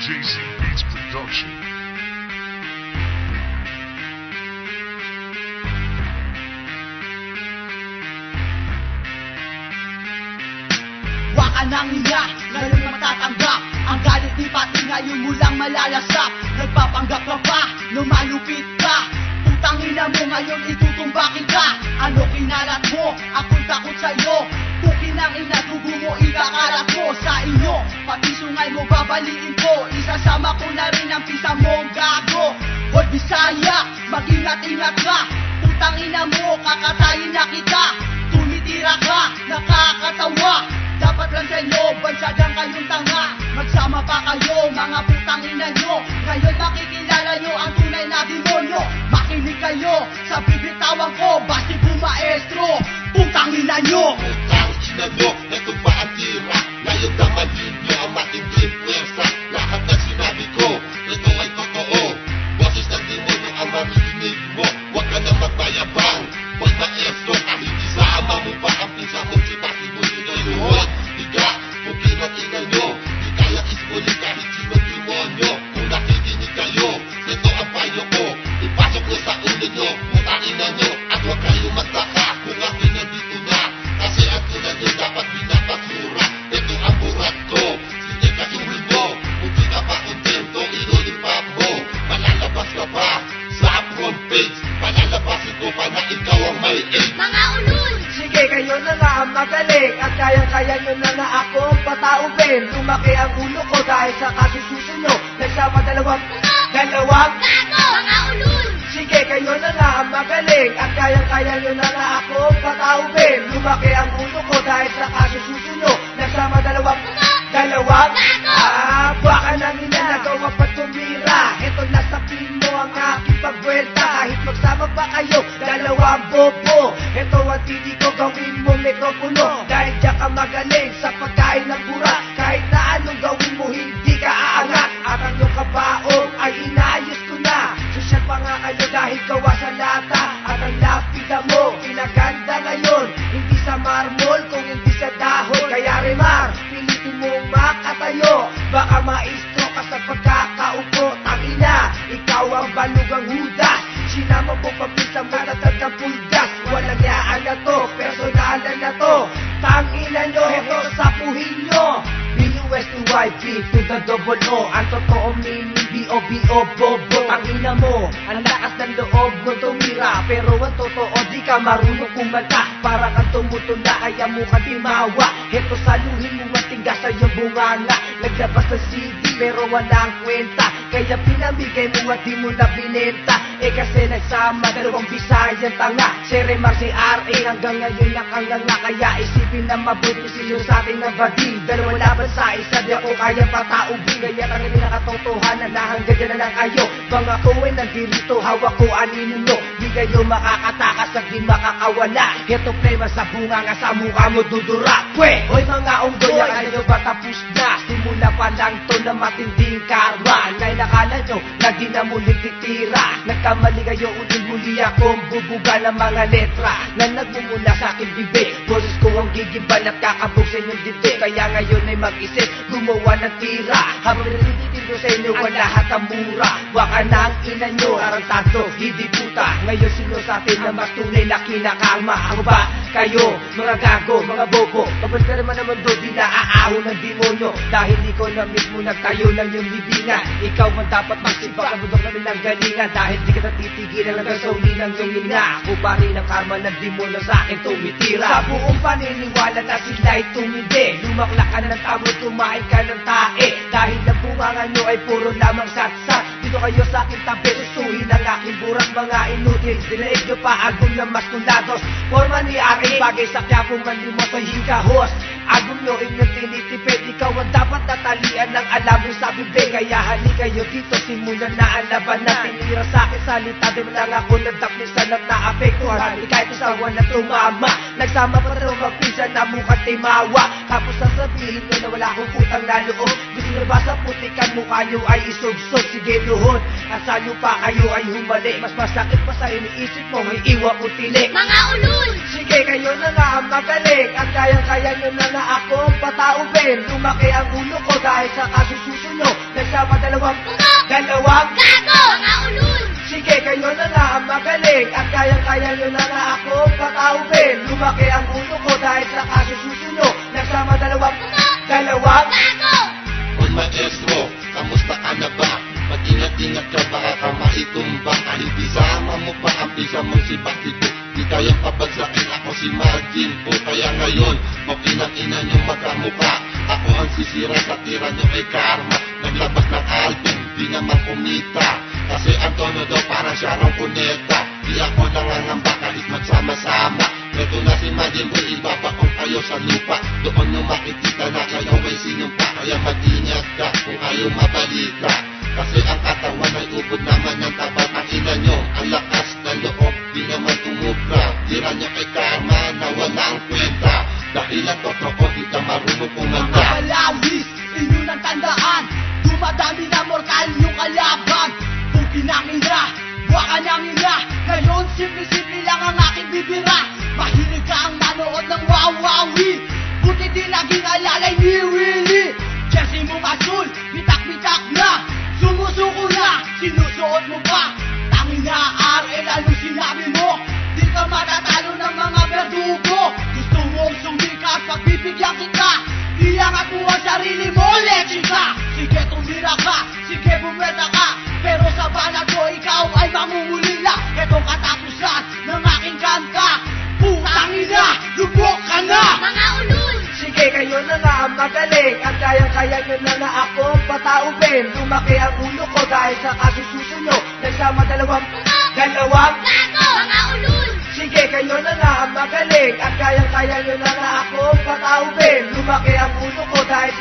JC Beats Production. Waka ng ina, ngayon matatanggap. Ang galit ni pati ngayon mo lang malalasap Nagpapanggap ka pa, pati sungay mo babaliin ko. Isasama ko na rin ang pisa mong gago. Hoy Bisaya, mag-ingat-ingat ka. Putang ina mo, kakatayin na kita. Tumitira ka, nakakatawa. Dapat lang sa inyo, bansagang kayong tanga. Magsama pa kayo, mga putang ina nyo. Ngayon makikilala nyo ang tunay na demonyo. Makinig kayo sa bibitawan ko Basti po maestro, putang ina nyo. Putang nyo, pataubin Lumaki ang ulo ko dahil sa kasisuso nyo. Nagsama dalawang, dalawang! Mga ulul! Sige, kayo na nga ang magaling. At kayang-kaya nyo na nga akong pataubin Lumaki ang ulo ko dahil sa kasisuso nyo. Nagsama dalawang, dalawang! Ah, baka nang inanagawa pa tumira. Ito na sa mo ang aking pagbuelta Kahit magsama pa kayo, dalawang bobo. Ito ang titi ko gawin mo mikropono pagkain ng bura Kahit na anong gawin mo, hindi ka aangat. At ang iyong kabaong ay inaayos ko na. Sosyal pa nga kayo dahil gawa sa lata. At ang lapida mo, pinaganda ngayon. Hindi sa marmol, kung hindi sa dahon. Kaya Remar, pilitin mong makatayo. Baka maestro ka sa pagkakaupo. Tangina, ikaw ang balugang hudas. Sinama mo pagpisa mo na ng pulgas. Walang yaan na to, personalan na to. Tangina nyo, sapuhin nyo B-U-S-T-Y-P to double O. Ang totoo meaning B-O-B-O. Bobo Tangina mo, ang lakas ng loob mo tumira. Pero ang totoo di ka marunong kumanta. Para kang tumutula kaya mo ka timawa. Heto saluhin mo matigas sa iyong bunganga Naglabas ng CD pero walang kwenta. Kaya pinamigay mo at di mo na binenta. Eh kasi nagsama dalawang bisayang tanga. Si Remar si R.A. hanggang ngayon nakanganga Kaya isipin na mabuti sino sa ating nabading Dalawa laban sa isa? Di ako kaya pataubing Kaya tangan na katotohanan na hanggang na lang kayo. Mga ko ay nandito hawak ko anino kayo makakatakas at di makakawala. Ito plema sa bunga nga sa mukha mo dudura. Pwe! Hoy mga unggoy, kayo ba tapos na? Simula pa lang to na matinding karma. Ngay nakala nyo na di na muli titira. Nagkamali kayo ulit muli akong bubuga ng mga letra. Na nagmumula sa aking bibig. Boses ko ang gigiban at kakabog sa inyong dibdib. Kaya ngayon ay mag-isip, gumawa ng tira. Habang ko sa inyo, wala lahat ang mura. Baka na ang ina nyo, tarantado, hindi puta. Ngayon sino sa atin na mas tunay na kinakalma? Ako ba? Kayo, mga gago, mga bobo. Kapag ka naman naman doon, di naaahon ng demonyo. Dahil ikaw na mismo nagtayo ng iyong libingan. Ikaw ang dapat magsipak ang bundok namin ng galingan. Dahil di ka natitigilan hanggang sa uli ng iyong ina Ako pa rin ang karma ng demonyo sa akin tumitira. Sa buong paniniwala na sila'y tumindi. Lumakla ka ng tamo, tumain ka ng tae. Dahil ang bunganga nyo ay puro lamang satsat Dito kayo sa akin tabi, susuhin ang aking burak mga inutil Dinaig nyo pa agong na mas kulados Forma ni aking bagay sa kyapong manlimot ay hingahos Agong nyo inyong tinitipid Ikaw ang dapat natalian ng alam mo sa bibig Kaya hali kayo dito simulan na ang labanan Tinira sa akin. Salita Di mo lang ako nagtaplisan at naapektuhan Di kahit isawa na tumama Nagsama pa rin magpinsan na mukhang timawa Tapos sasabihin nyo na wala akong putang na loob. Gusto nyo ba sa putikan mukha nyo ay isugsog? Sige luhod At sa pa kayo ay humali. Mas masakit pa sa iniisip mo May iwa ko tilik Mga ulul! Sige, kayo na nga ang magaling. At kayang-kaya nyo na nga na akong pataubin Lumaki ang ulo ko dahil sa kasususunod Nagsama dalawang Bungok! Dalawang Gago! Mga ulul! Sige, kayo na nga ang magaling At kayang-kaya nyo na nga akong pataubin Lumaki ang ulo ko dahil sa kasususunod Nagsama dalawang Bungok! Dalawang Gago! Hoy maestro, kamusta ka na ba? Mag-ingat-ingat ka baka ka maitumba Kahit isama mo pa ang pisa mong si Bakito Di kayang pabagsakin ako si Martin. O kaya ngayon, ng ina niyo magkamuka Ako ang sisira sa tira niyo kay Karma. Naglabas ng album, di naman kumita. Kasi ang tono daw parang siya raw kuneta Di ako nangangamba kahit magsama-sama Ito na si Majin Boy, ibabaon kayo sa lupa. Doon nyo makikita na kayo ay sinumpa. Kaya mag-ingat ka kung ayaw mabalita Kasi ang katawan ay ubod naman ng tapat Ang ina nyo, ang lakas ng loob. Di naman umubra, tira nyo kay karma na walang kwenta. Dahil ang totoo, di ka marunong kumanda Mga balawis, inyo nang tandaan. Dumadami na mortal yung kalaban. Kung pinangina, baka nang ina Ngayon simple-simple lang ang aking bibira. Mahilig ka ang manood ng wawawi Buti di naging alalay ni Willie. Jersey mo masul, bitak-bitak na Sumusuko na, sinusuot mo pa. Tangin na RL, ano sinabi mo? Di ka matatalo ng mga berdugo. Gusto mong sumikat, pagbibigyan kita. Iangat mo ang sarili mo, leche ka Sige tumira ka, sige bumeta ka Kayo na nga ang magaling At kayang-kaya nyo na nga akong pataubin Lumaki ang ulo ko dahil sa kasususunod Nagsama dalawang! Dalawang Gago! Mga ulul! Sige, kayo na nga ang magaling At kayang-kaya nyo na nga akong pataubin Lumaki ang ulo ko dahil